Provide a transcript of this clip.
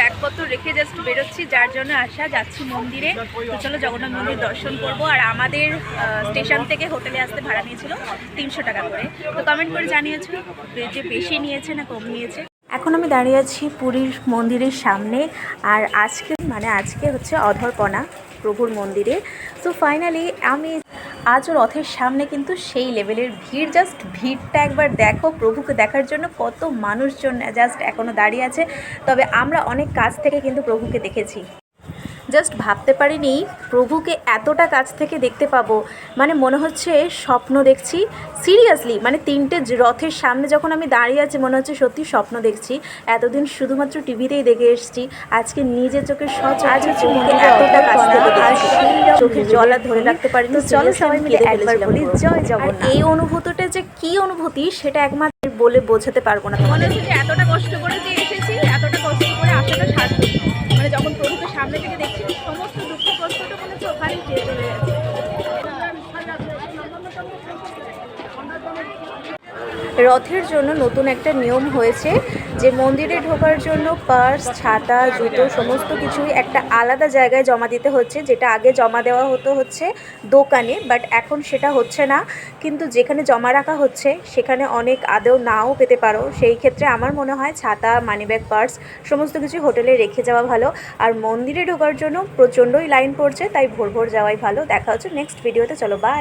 ব্যাগপত্র রেখে জাস্ট বেরোচ্ছি, যার জন্য আসা যাচ্ছি মন্দিরে। তো চলো জগন্নাথ মন্দির দর্শন করব। আর আমাদের স্টেশন থেকে হোটেলে আসতে ভাড়া নিয়েছিল তিনশো টাকা করে। তো কমেন্ট করে জানিয়েছো যে বেশি নিয়েছে না কম নিয়েছে? এখন আমি দাঁড়িয়ে আছি পুরীর মন্দিরের সামনে। আর আজকে মানে আজকে হচ্ছে অধরপনা প্রভুর মন্দিরে। সো ফাইনালি আমি আজও রথের সামনে কিন্তু সেই লেভেলের ভিড়। জাস্ট ভিড়টা একবার দেখো প্রভুকে দেখার জন্য কত মানুষজন জাস্ট এখনও দাঁড়িয়ে আছে। তবে আমরা অনেক কাছ থেকে কিন্তু প্রভুকে দেখেছি। জাস্ট ভাবতে পারিনি প্রভুকে এতটা কাছ থেকে দেখতে পাবো। মানে মনে হচ্ছে স্বপ্ন দেখছি। সিরিয়াসলি মানে তিনটে রথের সামনে যখন আমি দাঁড়িয়ে আছি মনে হচ্ছে সত্যি স্বপ্ন দেখছি। এতদিন শুধুমাত্র টিভিতেই দেখে এসেছি। আজকে নিজের চোখের সচ আজ হচ্ছে এতটা কাছ থেকে চোখের জল আর ধরে রাখতে পারিনি চলো সবাই মিলে একবার বলি জয় জগন্নাথ। এই অনুভূতিটা যে কি অনুভূতি সেটা একমাত্র বলে বোঝাতে পারব না মনে হচ্ছে যে এতটা কষ্ট করে যে এসেছি এতটা কষ্ট করে আসাটা সার্থক মানে যখন প্রভুকে সামনে থেকে দেখছি সমস্ত দুঃখ কষ্টটা মনে হচ্ছে ওখানেই চেয়ে চলে যাচ্ছে রথের জন্য নতুন একটা নিয়ম হয়েছে যে মন্দিরে ঢোকার জন্য পার্স, ছাতা, জুতো, সমস্ত কিছুই একটা আলাদা জায়গায় জমা দিতে হচ্ছে, যেটা আগে জমা দেওয়া হতো হচ্ছে দোকানে বাট এখন সেটা হচ্ছে না। কিন্তু যেখানে জমা রাখা হচ্ছে, সেখানে অনেক আদেও নাও পেতে পারো। সেই ক্ষেত্রে আমার মনে হয় ছাতা মানিব্যাগ পার্স সমস্ত কিছু হোটেলে রেখে যাওয়া ভালো। আর মন্দিরে ঢোকার জন্য প্রচণ্ডই লাইন পড়ছে, তাই ভোর ভোর যাওয়াই ভালো। দেখা হচ্ছে নেক্সট ভিডিওতে চলো বাই